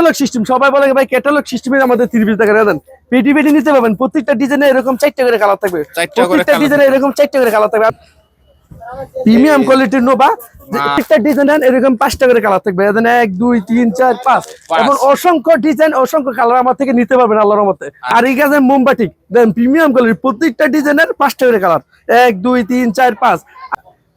Catalogue system সবাই বলে ভাই ক্যাটালগ সিস্টেমে আমাদের তিরিশ টাকা দেন পেটি পেটি নিতে পারবেন প্রত্যেকটা ডিজাইনে এরকম চারটা করে কালার থাকবে। প্রত্যেকটা ডিজাইনে এরকম চারটা করে কালার থাকবে। প্রিমিয়াম কোয়ালিটির নোবা প্রত্যেকটা ডিজাইন এরকম করে কালার থাকবে। এখানে এক দুই তিন চার পাঁচ। পাঁচ। এবং অসংখ্য ডিজাইন অসংখ্য কালার আমার থেকে নিতে পারবেন আল্লাহর মতে আর এই কাজে মোমবাটিক দেন প্রিমিয়াম কোয়ালিটি প্রত্যেকটা ডিজাইনের পাঁচটা করে কালার এক দুই তিন চার পাঁচ।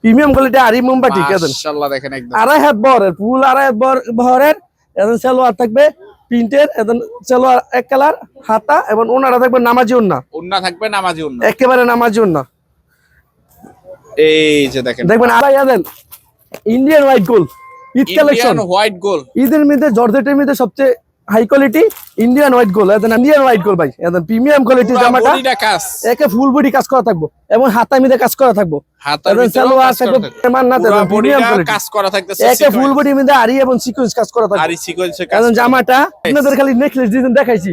প্রিমিয়াম কোয়ালিটি আর এই মোমবাটিক দেন মাশাআল্লাহ দেখেন। একদম। আড়াই হাত বহরের ফুল আড়াই হাত বহরের এখন সালোয়ার থাকবে প্রিন্টের এখন সালোয়ার এক কালার হাতা এবং ওনারা থাকবে নামাজি ওন্না। উন্না থাকবে নামাজি উন্না একেবারে নামাজি ওন্না। এই যে দেখেন। দেখবেন আড়াই আদেন ইন্ডিয়ান হোয়াইট গোল ঈদ কালেকশন। হোয়াইট গোল ঈদের মধ্যে জর্জেটের মধ্যে সবচেয়ে হাই কোয়ালিটি ইন্ডিয়ান হোয়াইট গোল এখন ইন্ডিয়ান হোয়াইট গোল ভাই। এখন প্রিমিয়াম কোয়ালিটি জামাটা একে ফুল বডি কাজ করা থাকব এবং হাতা মিদে কাজ করা থাকব। একে ফুল মধ্যে আরি এবং সিকোয়েন্স কাজ করা থাকবে। আর সিকোয়েন্সে কাজ এখন জামাটা আপনাদের খালি নেকলেস ডিজাইন দেখাইছি।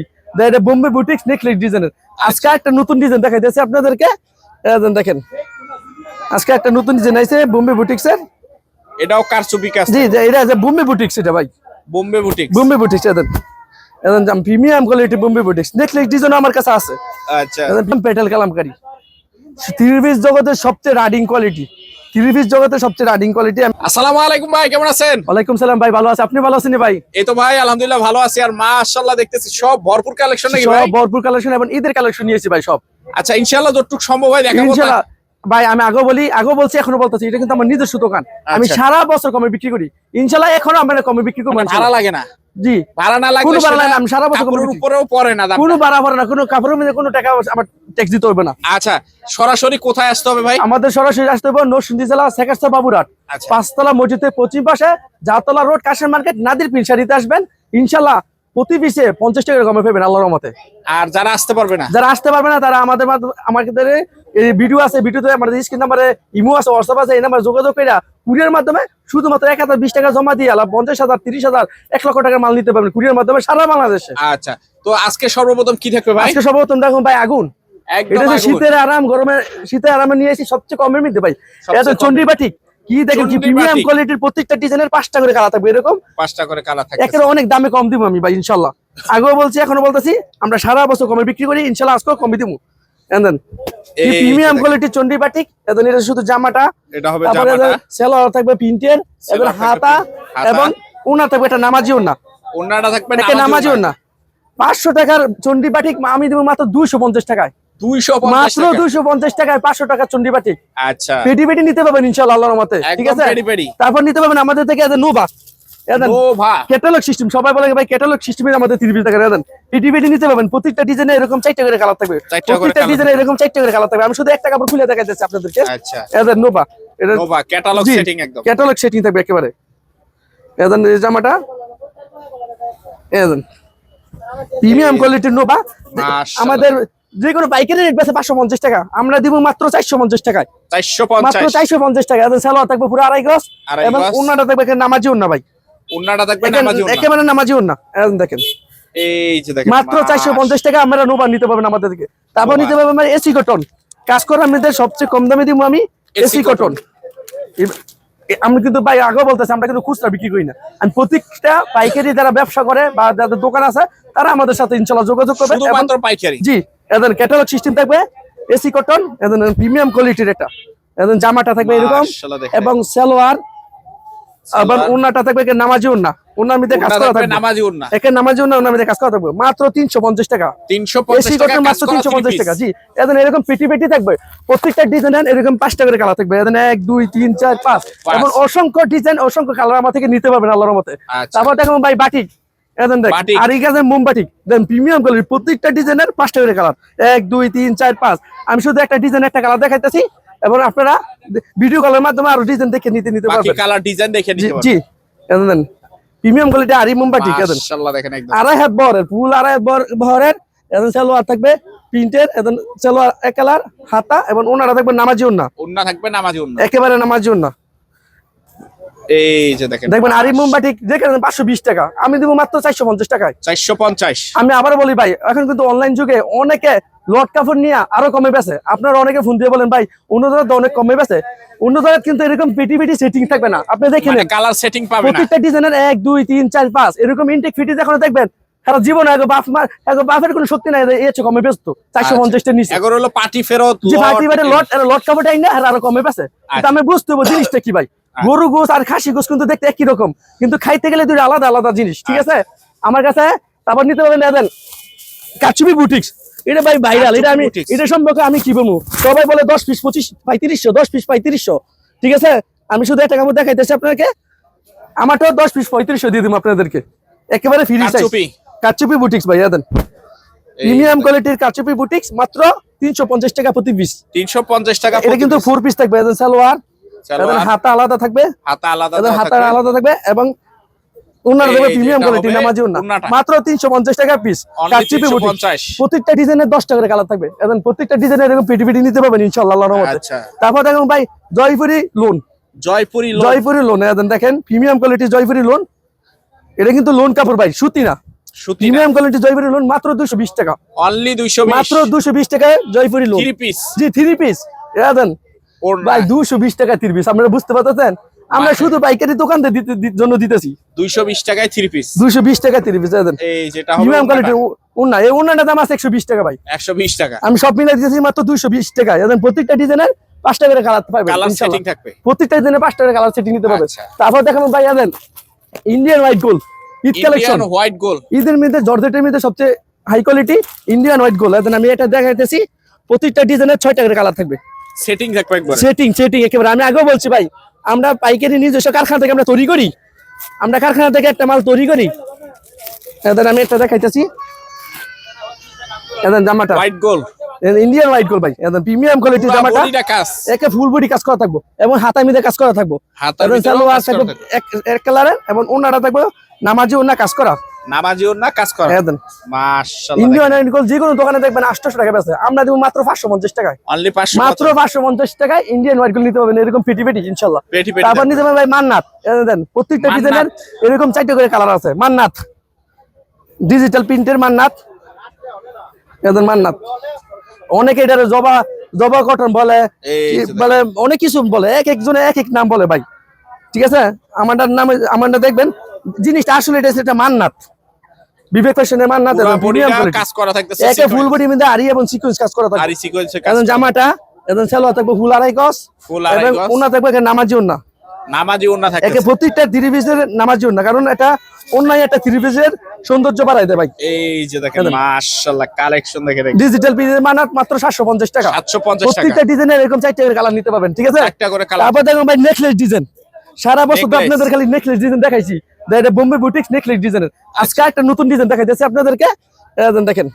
বোম্বে বুটিক্স নেকলেস ডিজাইনের আজকে একটা নতুন ডিজাইন দেখাইতেছে আপনাদেরকে। দেখেন আজকে একটা নতুন ডিজাইন আইছে বোম্বে বুটিক্স এর। এটাও কারচুপি কাজ। জি, এটা বোম্বে বুটিক্স এটা ভাই। বোম্বে বুটিক বোম্বে বুটিক্স এখন এখন জাম premium quality Bombay boutiques necklace design আমার কাছে আছে। আচ্ছা। পেটেল কালামকারী জগতের সবচেয়ে রাডিং কোয়ালিটি ত্রিভিস জগতের সবচেয়ে রাডিং কোয়ালিটি আসসালামু আলাইকুম ভাই কেমন আছেন? ওয়ালাইকুম সালাম ভাই ভালো আছে। আপনি ভালো আছেন ভাই? এই তো ভাই আলহামদুলিল্লাহ ভালো আছি। আর মাশাআল্লাহ দেখতেছি সব ভরপুর কালেকশন নাকি সব ভাই? ভরপুর কালেকশন এবং ঈদের কালেকশন নিয়েছি ভাই সব। আচ্ছা ইনশাআল্লাহ যতটুকু সম্ভব হয় দেখাবো ইনশাআল্লাহ ভাই আমি আগে বলি আগে বলছি এখনও বলতেছি এটা কিন্তু আমার নিজস্ব দোকান। আমি আচ্ছা। সারা বছর কমে বিক্রি করি। ইনশাআল্লাহ এখনও আমরা কমে বিক্রি করব ভাড়া লাগে না? জি। ভাড়া না লাগলে কোনো ভাড়া লাগে না, আমি সারা বছর উপরেও পড়ে না কোনো বাড়া ভরে না কোনো কাপড়ের মধ্যে কোনো টাকা আমার ট্যাক্স দিতে হবে না। আচ্ছা সরাসরি কোথায় আসতে হবে ভাই? আমাদের সরাসরি আসতে হবে নরসিংদী জেলা বাবুরাট আচ্ছা। পাঁচতলা মসজিদের পশ্চিম পাশে জাতলা রোড কাশের মার্কেট নাদির পিনসারিতে আসবেন। ইনশাল্লাহ প্রতি পিসে পঞ্চাশ টাকা কমে পাবেন আল্লাহর রহমতে। আর যারা আসতে পারবে না? যারা আসতে পারবে না তারা আমাদের আমাদের এই ভিডিও আছে ভিডিওতে আমাদের স্ক্রিন নাম্বারে ইমো আছে হোয়াটসঅ্যাপ আছে এই নাম্বারে যোগাযোগ করে কুরিয়ার মাধ্যমে শুধুমাত্র এক হাজার বিশ টাকা জমা দিয়ে আলাপ পঞ্চাশ হাজার তিরিশ হাজার এক লক্ষ টাকার মাল নিতে পারবেন কুরিয়ার মাধ্যমে সারা বাংলাদেশে। আচ্ছা তো আজকে সর্বপ্রথম কি থাকবে ভাই? আজকে সর্বপ্রথম দেখুন ভাই আগুন। এটা শীতের আরাম গরমের শীতের আরামে নিয়ে এসেছি সবচেয়ে কমের মধ্যে ভাই। এটা। চন্ডী বাটিক কি দেখেন কি প্রিমিয়াম কোয়ালিটির প্রত্যেকটা ডিজাইনের পাঁচটা করে কালা থাকবে এরকম? পাঁচটা করে কালার থাকবে একের অনেক দামে কম দিব আমি ভাই ইনশাল্লাহ। আগেও বলছি এখনও বলতেছি আমরা সারা বছর কমে বিক্রি করি ইনশাল্লাহ আজকেও কমে দিব প্রিমিয়াম বাটিক এটা শুধু জামাটা। এটা হবে জামাটা। সেলার থাকবে প্রিন্টের হাতা। এবং উনা থাকবে এটা নামাজি থাকবে নামাজি টাকার চন্ডী বাটিক আমি দেবো মাত্র দুইশো পঞ্চাশ টাকায়। দুইশো মাত্র দুইশো পঞ্চাশ টাকায় পাঁচশো টাকার চন্ডী বাটিক আচ্ছা। পেটি পেটি নিতে পারবেন ইনশাআল্লাহ আল্লাহর মতে ঠিক আছে। তারপর নিতে পারবেন আমাদের থেকে এদের এদের নোভা ক্যাটালগ সিস্টেম সবাই বলে ভাই ক্যাটালগ সিস্টেমে আমাদের তিরিশ টাকা দেন পেটি পেটি নিতে পারবেন প্রত্যেকটা ডিজাইনে এরকম চারটা করে কালার থাকবে। প্রত্যেকটা ডিজাইনে এরকম চারটা করে কালার থাকবে। আমি শুধু একটা কাপড় খুলে দেখাচ্ছি আপনাদেরকে। আচ্ছা। নোভা এটা নোভা ক্যাটালগ সেটিং একদম। ক্যাটালগ সেটিং থাকবে একেবারে। এই জামাটা? এদের প্রিমিয়াম কোয়ালিটির নোভা আমাদের যে কোনো বাইকের রেট বেছে পাঁচশো পঞ্চাশ টাকা। আমরা দিব মাত্র চারশো পঞ্চাশ টাকায়। চারশো মাত্র পঞ্চাশ চারশো পঞ্চাশ টাকা সালোয়ার থাকবে পুরো আড়াই গজ। এবং। উন্নাটা থাকবে নামাজি উন্না ভাই। ওন্নাটা থাকবে নামাজি ওন্না একেবারে নামাজি উন্না এখন দেখেন। এই যে দেখেন মাত্র চারশো পঞ্চাশ টাকা আমরা নোবা নিতে পারবেন আমাদের থেকে তারপর নিতে পারবেন আমার এসি কটন। কাজ করার মধ্যে সবচেয়ে কম দামে দিব আমি এসি কটন। আমি কিন্তু ভাই আগেও বলতেছি আমরা কিন্তু খুচরা বিক্রি করি না। আমি প্রত্যেকটা পাইকারি যারা ব্যবসা করে বা যাদের দোকান আছে তারা আমাদের সাথে ইনশাল্লাহ যোগাযোগ করবে। শুধুমাত্র পাইকারি। জি এদের ক্যাটালগ সিস্টেম থাকবে এসি কটন এদের প্রিমিয়াম কোয়ালিটির এটা। এদের জামাটা থাকবে এরকম। এবং সালোয়ার সালোয়ার। উন্নাটা থাকবে একে নামাজি মধ্যে কাজ করা থাকবে নামাজি একে নামাজি মধ্যে কাজ করা থাকবে। মাত্র তিনশো পঞ্চাশ টাকা। তিনশো এসি পঞ্চাশ টাকা মাত্র করা তিনশো পঞ্চাশ three টাকা। জি এরকম পেটি পেটি থাকবে। প্রত্যেকটা ডিজাইন এরকম পাঁচটা করে কালার থাকবে। এক দুই তিন চার পাঁচ। পাঁচ। এবং অসংখ্য ডিজাইন অসংখ্য কালার আমার থেকে নিতে পারবেন আল্লাহর মতে আচ্ছা। তারপর দেখুন ভাই বাটিক আর এই কাজের মোমবাটিক দেন প্রিমিয়াম কোয়ালিটি প্রত্যেকটা ডিজাইনের পাঁচটা করে কালার এক দুই তিন চার পাঁচ। আমি শুধু একটা ডিজাইন একটা কালার দেখাইতেছি। এবং আপনারা ভিডিও কলের মাধ্যমে আরও ডিজাইন দেখে নিতে নিতে বাকি পারবেন। কালার ডিজাইন দেখে নিতে জি। এদের প্রিমিয়াম কোয়ালিটি আর এই মোমবাটিক এদের মাশাআল্লাহ দেখেন একদম। আড়াই হাত বহরের ফুল আড়াই হাত বহর- বহরের এখন সালোয়ার থাকবে প্রিন্টের এখন সালোয়ার এক কালার হাতা এবং ওনারা থাকবে নামাজি ওন্না। ওন্না থাকবে নামাজি ওন্না। একেবারে নামাজি ওন্না। এই যে দেখেন। দেখবেন আরি যেখানে পাঁচশো বিশ টাকা। আমি দেবো মাত্র চারশো পঞ্চাশ টাকায়। চারশো পঞ্চাশ। আমি আবার বলি ভাই এখন কিন্তু অনলাইন যুগে অনেকে লট কাপড় নিয়ে আরও কমে বেছে। আপনারা অনেকে ফোন দিয়ে বলেন ভাই অন্য জায়গায় তো অনেক কমে বেছে। অন্য জায়গায় কিন্তু এরকম পেটি পেটি সেটিং থাকবে না। আপনি দেখে মানে কালার সেটিং পাবে না। প্রত্যেকটা ডিজাইনের এক দুই তিন চার পাঁচ এরকম ইনটেক ফিটি এখনও দেখবেন? জীবন আগে বাপ মার আগে বাপের কোনো শক্তি নাই এই হচ্ছে কমে ব্যস্ত। চারশো পঞ্চাশটা নিচে হলো পার্টি ফেরত যে লট, ভাই লট লট কাপড়টাই না আর আরও কমে কিন্তু আমি বুঝতে হবে জিনিসটা কি ভাই। গরু গোস আর খাসি গোস কিন্তু দেখতে একই রকম। কিন্তু খাইতে গেলে দুটো আলাদা আলাদা জিনিস ঠিক আছে? আমার কাছে তারপর নিতে পারবেন দেন কাচুবি বুটিক্স এটা ভাই ভাইরাল এটা আমি এটা সম্পর্কে আমি কি বলব? সবাই বলে দশ পিস পঁচিশ পঁয়ত্রিশশো দশ পিস পঁয়ত্রিশশো ঠিক আছে? আমি শুধু একটা কাপড় দেখাইতেছি আপনাকে। আমারটাও দশ পিস পঁয়ত্রিশশো দিয়ে দিব আপনাদেরকে। একেবারে ফ্রি। কাচুপি বুটিক্স ভাই দেন। প্রিমিয়াম কোয়ালিটির কাচুপি বুটিক্স মাত্র তিনশো পঞ্চাশ টাকা প্রতি পিস তিনশো পঞ্চাশ টাকা এটা কিন্তু ফোর পিস থাকবে সালোয়ার। হাতা আলাদা থাকবে। হাতা আলাদা হাতা আলাদা থাকবে এবং এই দেবে প্রিমিয়াম কোয়ালিটি নামাজি উন্নাটা। মাত্র তিনশো পঞ্চাশ টাকা পিস কাচিপি 350 প্রত্যেকটা ডিজাইনের দশ টাকা কালার থাকবে। এবং প্রত্যেকটা ডিজাইনের এরকম পিটি পিটি নিতে পারবেন ইনশাল্লাহ আল্লাহর রহমতে। আচ্ছা। তারপর দেখুন ভাই Jaipuri lawn Jaipuri lawn Jaipuri lawn এদের দেখেন প্রিমিয়াম কোয়ালিটি জয়পুরি লোন এটা কিন্তু লোন কাপড় ভাই সুতি না। সুতি প্রিমিয়াম কোয়ালিটি জয়পুরি লোন মাত্র দুশো বিশ টাকা। অনলি দুইশো মাত্র দুশো বিশ টাকায় জয়পুরি লোন থ্রি পিস জি থ্রি পিস এটা দেন ভাই দুশো বিশ টাকা তির পিস আপনারা বুঝতে পারতেছেন? আমরা শুধু পাইকারি দোকান দিতে- জন্য দিতেছি। দুইশো বিশ টাকায় থ্রি পিস এই যেটা হবে প্রিমিয়াম কোয়ালিটি উন্না। এই উন্নাটার দাম আছে টাকা ভাই। আমি সব মিলে দিতেছি মাত্র দুইশো বিশ টাকা প্রত্যেকটা ডিজাইনের করে কালার পাবেন কালার সেটিং থাকবে। প্রত্যেকটা ডিজাইনে পাঁচ টাকা কালার সেটিং নিতে পারবেন। আচ্ছা। তারপর দেখাবো ভাই দেন ইন্ডিয়ান হোয়াইট ঈদ কালেকশন গোল ঈদের মধ্যে জর্জেটের মধ্যে সবচেয়ে হাই কোয়ালিটি ইন্ডিয়ান হোয়াইট এখন আমি এটা দেখাইতেছি প্রত্যেকটা ডিজাইনের ছয় টাকা করে কালার থাকবে। সেটিং থাকবে একবার। সেটিং সেটিং একেবারে। আমি আগেও বলছি ভাই আমরা পাইকারি নিজস্ব কারখানা থেকে আমরা তৈরি করি। আমরা কারখানা থেকে একটা মাল তৈরি করি। এখন আমি একটা দেখাইতেছি। এখন জামাটা। হোয়াইট গোল ইন্ডিয়ান হোয়াইট ভাই। একদম প্রিমিয়াম কোয়ালিটির জামাটা কাজ। একে ফুল বডি কাজ করা থাকব এবং কাজ করা থাকব। সালোয়ার। এক- এক কালারের এবং ওনাটা থাকব নামাজি ওনা কাজ করা। নামাজি ওর না কাজ করা একদম মাশাআল্লাহ ইন্ডিয়ান গোল যে কোনো দোকানে দেখবেন আটশো টাকা বেছে আমরা দেবো মাত্র পাঁচশো পঞ্চাশ টাকায়। অনলি পাঁচশো মাত্র পাঁচশো পঞ্চাশ টাকায় ইন্ডিয়ান গোল নিতে পারবেন এরকম পেটি পেটি ইনশাল্লাহ পেটি পেটি তারপর থাকবে। নিতে পারবেন ভাই মান্নাত। দেন প্রত্যেকটা ডিজাইনের এরকম চারটে করে কালার আছে। মান্নাত। ডিজিটাল প্রিন্টের মান্নাত। এদের মান্নাত। অনেকে এটার জবা জবা কটন বলে বলে অনেক কিছু বলে এক একজনে এক এক নাম বলে ভাই। ঠিক আছে? আমারটার নামে আমারটা দেখবেন জিনিসটা আসলে এটা একটা মান্নাত। বিবেক ফ্যাশনের মান্নাত পুরা এবং প্রিমিয়াম কাজ করা থাকতেছে একে ফুল বডি মধ্যে আরি এবং সিকোয়েন্স কাজ করা থাকে আরি সিকোয়েন্সে কাজ এবং জামাটা এবং সালোয়ার থাকবে ফুল আড়াই গজ। ফুল আড়াই গজ। ওনা থাকবে নামাজি ওনা নামাজি ওর না একে প্রত্যেকটা থ্রি পিসের নামাজি ওনা কারণ এটা অন্যায় একটা থ্রি পিসের সৌন্দর্য বাড়াই দেয় ভাই। এই যে দেখেন মাশাআল্লাহ কালেকশন দেখেন। ডিজিটাল পিসের মানাত মাত্র সাতশো পঞ্চাশ টাকা। 750 টাকা। প্রত্যেকটা ডিজাইনের এরকম চারটে কালার নিতে পারবেন ঠিক আছে? একটা করে কালার তারপর দেখুন ভাই নেকলেস ডিজাইন সারা বছর তো আপনাদের খালি নেকলেস ডিজাইন দেখাইছি। দেখ, এটা বোম্বে বুটিক্স নেকলেস ডিজাইনের আজকে একটা নতুন ডিজাইন দেখাইতেছি আপনাদেরকে। দেখেন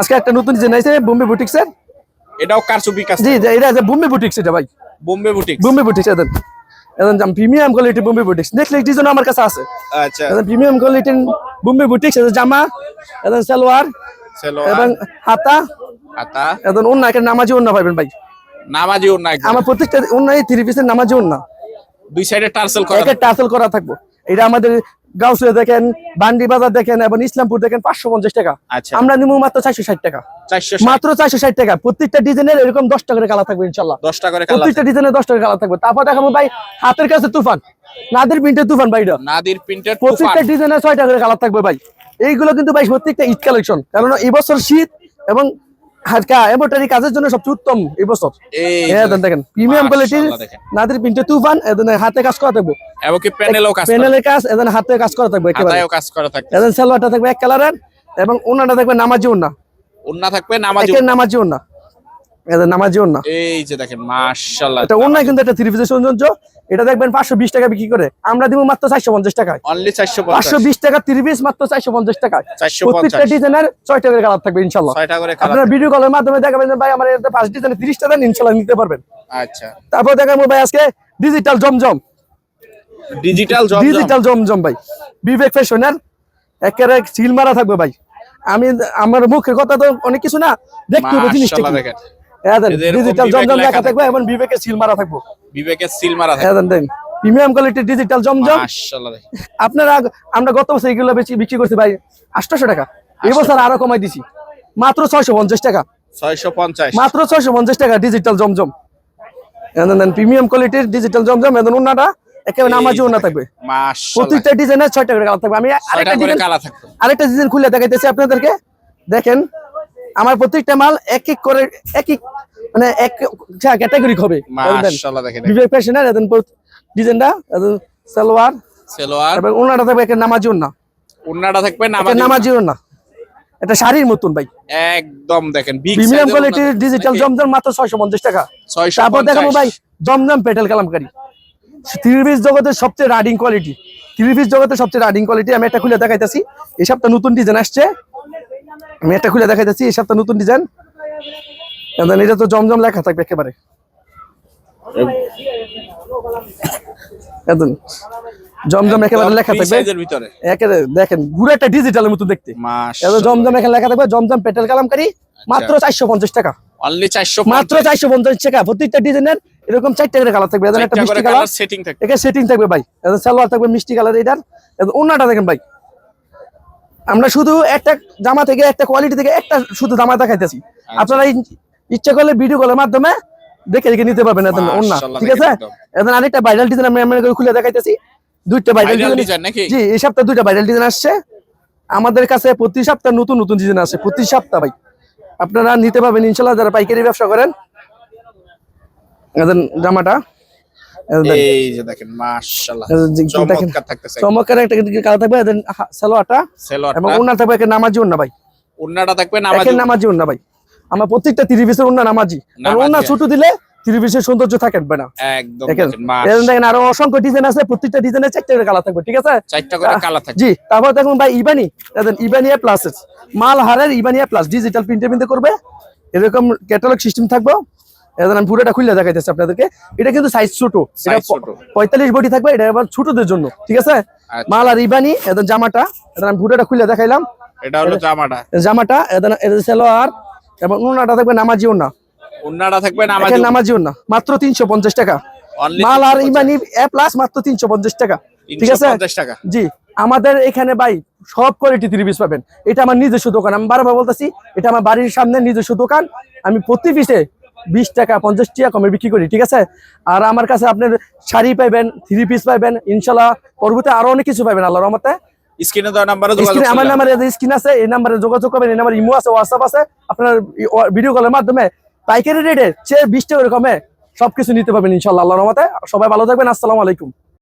আজকে একটা নতুন ডিজাইন আছে বোম্বে বুটিক্স এর। এটাও কারচুপি কাজ জি এটা আছে বোম্বে বুটিক্স এটা ভাই। বোম্বে বুটিক বোম্বে বুটিক্স এদেন এদেন premium quality Bombay boutiques necklace design আমার কাছে আছে। আচ্ছা। এদেন প্রিমিয়াম কোয়ালিটির বোম্বে বুটিক্স এদের জামা এদেন সালোয়ার সালোয়ার। এবং হাতা। হাতা। এদেন অন্য একটা নামাজি অন্য পাবেন ভাই। নামাজি ওর না আমার প্রত্যেকটা অন্য থ্রি পিসের নামাজি অন্য দুই সাইডে টার্সেল করা একে টাসেল করা থাকব। এটা আমাদের গাউসে দেখেন বান্ডি বাজার দেখেন এবং ইসলামপুর দেখেন পাঁচশো পঞ্চাশ টাকা। আচ্ছা। আমরা নিবো মাত্র চারশো ষাট টাকা। মাত্র চারশো ষাট টাকা। প্রত্যেকটা ডিজাইনের এরকম দশ টাকা করে কালার থাকবে ইনশাল্লাহ। দশটা করে প্রত্যেকটা ডিজাইনের দশ টাকা কালার থাকবে। তারপর দেখাবো ভাই হাতের কাছে তুফান। নাদের প্রিন্টের তুফান ভাই নাদির প্রিন্টেড প্রত্যেকটা ডিজাইনের ছয় টাকা করে কালার থাকবে ভাই। এইগুলো কিন্তু ভাই প্রত্যেকটা ঈদ কালেকশন। কারণ এবছর শীত এবং এমব্রয়ডারি কাজের জন্য সবচেয়ে উত্তম এই বছর। এই এই দেখেন প্রিমিয়াম কোয়ালিটির। প্রিন্টের তুফান হাতে কাজ করা থাকবে। এবং কি প্যানেলও কাজ প্যানেলের হাতে কাজ করা থাকবে একেবারে। কাজ করা সালোয়ারটা থাকবে এক কালারের এবং ওনাটা থাকবে নামাজি ওনা ওন্না থাকবে নামাজি নামাজি ওনা নামাজি এই যে দেখেন মাশাআল্লাহ। এটা কিন্তু একটা থ্রি পিসের সৌন্দর্য। এটা দেখবেন পাঁচশো বিশ টাকা বিক্রি করে। আমরা দিব মাত্র চারশো পঞ্চাশ টাকায়। অনলি 450 পাঁচশো বিশ টাকা থ্রি পিস মাত্র চারশো পঞ্চাশ টাকায়। 450 প্রত্যেকটা ডিজাইনের ছয় টাকার কালার থাকবে করে কালার আপনারা ভিডিও কলের মাধ্যমে দেখাবেন ভাই আমার এটা ডিজাইনে টাকা নিতে পারবেন। আচ্ছা। তারপর দেখাবো ভাই আজকে ডিজিটাল জমজম। ডিজিটাল জব ডিজিটাল জমজম ভাই। বিবেক ফ্যাশনের একেবারে সিল মারা থাকবে ভাই। আমি আমার মুখের কথা তো অনেক কিছু না দেখতে হবে জিনিসটা দেখেন। হ্যাঁ এদের ডিজিটাল বিবেক জমজম লেখা থাকবে এবং বিবেকের সিল মারা থাকব। বিবেকের সিল মারা থাকে হ্যাঁ দেন দেন প্রিমিয়াম কোয়ালিটির ডিজিটাল জমজম। আপনারা আমরা গত বছর এগুলো বেশি বিক্রি করছি ভাই আটশোশো টাকা। এই বছর আরও কমাই দিছি। মাত্র ছয়শো পঞ্চাশ টাকা। ছয়শো পঞ্চাশ। মাত্র ছয়শো পঞ্চাশ টাকা ডিজিটাল জমজম। প্রিমিয়াম কোয়ালিটির ডিজিটাল জমজম এখন উন্নাটা একেবারে নামাজি উন্না থাকবে। প্রত্যেকটা ডিজাইনের ছয়টা করে কালার থাকবে। আমি আরেকটা ডিজাইন আরেকটা ডিজাইন খুলে দেখাইতেছি আপনাদেরকে। দেখেন আমার প্রত্যেকটা মাল এক এক করে এক এক মানে এক ক্যাটাগরি হবে মাশাল্লাহ দেখেন। বিবেক ফ্যাশনের এখন ডিজাইনটা এখন সালোয়ার সেলোয়ার। এবং ওনাটা থাকবে একটা নামাজি ওন্না উন্নাটা থাকবে নামাজি নামাজি ওন্না এটা শাড়ির মতন ভাই। একদম দেখেন প্রিমিয়াম কোয়ালিটির ডিজিটাল জমজম মাত্র ছয়শো পঞ্চাশ টাকা। ছয়শো তারপর দেখাবো ভাই জমজম পেটেল কালামকারি। থ্রি পিস জগতের সবচেয়ে রাডিং কোয়ালিটি থ্রি পিস জগতের সবচেয়ে রাডিং কোয়ালিটি আমি একটা খুলে দেখাইতেছি। এই সপ্তাহ নতুন ডিজাইন আসছে। আমি একটা খুলে দেখাইতেছি এই সপ্তাহ নতুন ডিজাইন এটা তো জমজম লেখা থাকবে একেবারে। একদম। জমজম একেবারে লেখা থাকবে। ভিতরে। একেবারে দেখেন পুরো একটা ডিজিটালের মতো দেখতে। এটা জমজম এখানে লেখা থাকবে জমজম পেটেল কালামকারি মাত্র চারশো পঞ্চাশ টাকা। অনলি 450 মাত্র চারশো পঞ্চাশ টাকা। প্রত্যেকটা ডিজাইনের এরকম চারটে করে কালার থাকবে। একটা মিষ্টি কালার সেটিং সেটিং থাকবে। ভাই। সালোয়ার থাকবে মিষ্টি কালার এটার দেখেন ভাই। আমরা শুধু একটা জামা থেকে একটা কোয়ালিটি থেকে একটা শুধু জামা দেখাইতেছি আচ্ছা। আপনারা ইচ্ছা করলে ভিডিও কলের মাধ্যমে দেখে দেখে নিতে পারবেন ওন্না মাশাআল্লাহ, ঠিক আছে। এদের আরেকটা ভাইরাল ডিজাইন আমি আপনাকে খুলে দেখাইতেছি দুইটা ভাইরাল ডিজাইন নাকি? জি এই সপ্তাহে দুইটা ভাইরাল ডিজাইন আসছে আমাদের কাছে প্রতি সপ্তাহে নতুন নতুন ডিজাইন আসে প্রতি সপ্তাহ ভাই আপনারা নিতে পারবেন ইনশাল্লাহ যারা পাইকারি ব্যবসা করেন এদের জামাটা। এই যে দেখেন। মাশাআল্লাহ। এদের যে- দেখেন চমৎকার থাকতেছে। চমৎকার একটা কালার থাকবে এদের হা- সালোয়ারটা এবং সেলোয়ারটা থাকবে একটা নামাজি ওন্না ভাই। উন্নাটা থাকবে নামাজি নামাজি ওন্না ভাই। আমার প্রত্যেকটা তিরিশ ওন্না নামাজি। আর ওন্না ছোট দিলে তিরিশ সৌন্দর্য থাকবে না। একদম দেখেন? আরও অসংখ্য ডিজাইন আছে প্রত্যেকটা ডিজাইনের চারটে করে কালার থাকবে ঠিক আছে? চারটা করে কালার থাকবে। জি তারপর দেখুন ভাই ইবানি। দেখেন ইবানিয়া প্লাস মাল হারের ইবানিয়া প্লাস ডিজিটাল প্রিন্টে প্রিন্টে করবে। এরকম ক্যাটালগ সিস্টেম থাকবে। এদের আমি পুরোটা খুলে দেখাইতেছি আপনাদেরকে। এটা কিন্তু সাইজ ছোট। এটা পঁয়তাল্লিশ বডি থাকবে এটা আবার ছোটদের জন্য ঠিক আছে? আচ্ছা। মাল আর ইবানি জামাটা এদের আমি পুরোটা খুলে দেখাইলাম। এটা হলো জামাটা। জামাটা এদের সেলোয়ার এবং উন্নাটা থাকবে নামাজি উন্না উন্নাটা থাকবে নামাজি একের নামাজি উন্না মাত্র তিনশো পঞ্চাশ টাকা। মাল আর ইমানি এ প্লাস মাত্র তিনশো পঞ্চাশ টাকা ঠিক আছে? জি আমাদের এখানে ভাই সব কোয়ালিটি থ্রি পিস পাবেন। এটা আমার নিজস্ব দোকান আমি বারবার বলতেছি এটা আমার বাড়ির সামনে নিজস্ব দোকান। আমি প্রতি পিসে বিশ টাকা পঞ্চাশ টাকা কমে বিক্রি করি ঠিক আছে? আর আমার কাছে আপনার শাড়ি পাইবেন থ্রি পিস পাইবেন ইনশাল্লাহ পরবর্তী আরও অনেক কিছু পাইবেন আল্লাহর রহমতে। স্ক্রিনে দেওয়া নাম্বারে যোগাযোগ আমার নাম্বারে স্ক্রিন আছে এই নাম্বারে যোগাযোগ করবেন এই নাম্বার ইমো আছে হোয়াটসঅ্যাপ আছে। আপনার ভিডিও কলের মাধ্যমে পাইকারি রেটে চেয়ে বিশ টাকা কমে সবকিছু নিতে পারবেন ইনশাল্লাহ আল্লাহ রহমতে। সবাই ভালো থাকবেন আসসালামু আলাইকুম।